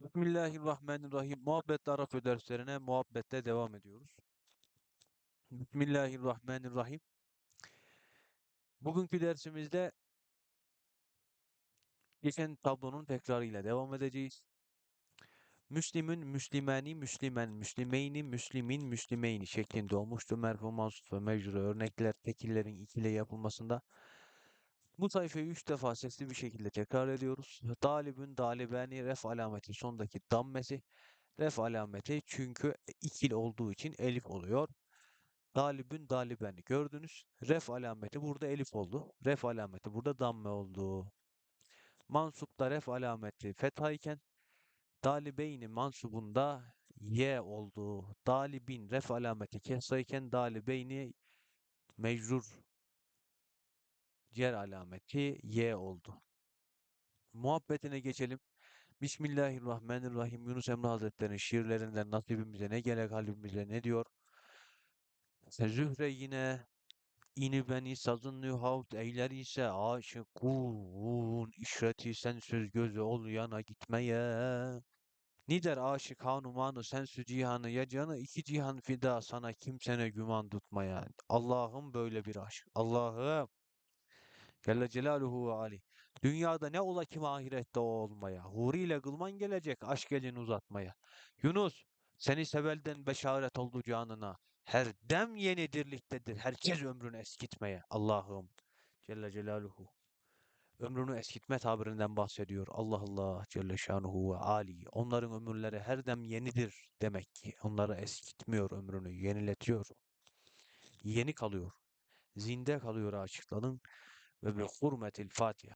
Bismillahirrahmanirrahim. Muhabbet Arapça derslerine muhabbette devam ediyoruz. Bismillahirrahmanirrahim. Bugünkü dersimizde geçen tablonun tekrarıyla devam edeceğiz. Müslimün, Müslimani, Müslimen, Müslimeyni, Müslimin, Müslimeyni şeklinde olmuştu. Merfu, mansuf ve mecrur örnekler tekillerin ikile yapılmasında. Bu sayfayı üç defa sesli bir şekilde tekrar ediyoruz. Dalibün, dalibeni, ref alameti sondaki dammesi. Ref alameti çünkü ikili olduğu için elif oluyor. Dalibün, dalibeni gördünüz. Ref alameti burada elif oldu. Ref alameti burada damme oldu. Mansupta ref alameti fethayken dalibeyni mansubunda y oldu. Dalibin ref alameti kesrayken dalibeyni mecrur cer alameti y oldu. Muhabbetine geçelim. Bismillahirrahmanirrahim. Yunus Emre Hazretleri'nin şiirlerinden nasibimize ne gerek kalbimize ne diyor? Zühre yine ini beni sazın nühavt eyler ise aşıkun işreti sensiz gözü ol yana gitmeye. Nider aşık hanumanı sensiz cihanı ya canı iki cihan fida sana kimsene güman tutmaya. Allah'ım böyle bir aşk. Allah'ım Celle Celaluhu ve Ali. Dünyada ne ola kim ahirette o olmaya. Huri ile kılman gelecek aşk elini uzatmaya. Yunus seni sevelden beşaret oldu canına. Her dem yeni dirliktedir. Herkes ömrünü eskitmeye. Allah'ım Celle Celaluhu. Ömrünü eskitme tabirinden bahsediyor. Allah Allah Celle Şanuhu ve Ali. Onların ömürleri her dem yenidir demek ki. Onları eskitmiyor ömrünü, yeniletiyor. Yeni kalıyor. Zinde kalıyor aşıkların وبحرمة الفاتحة.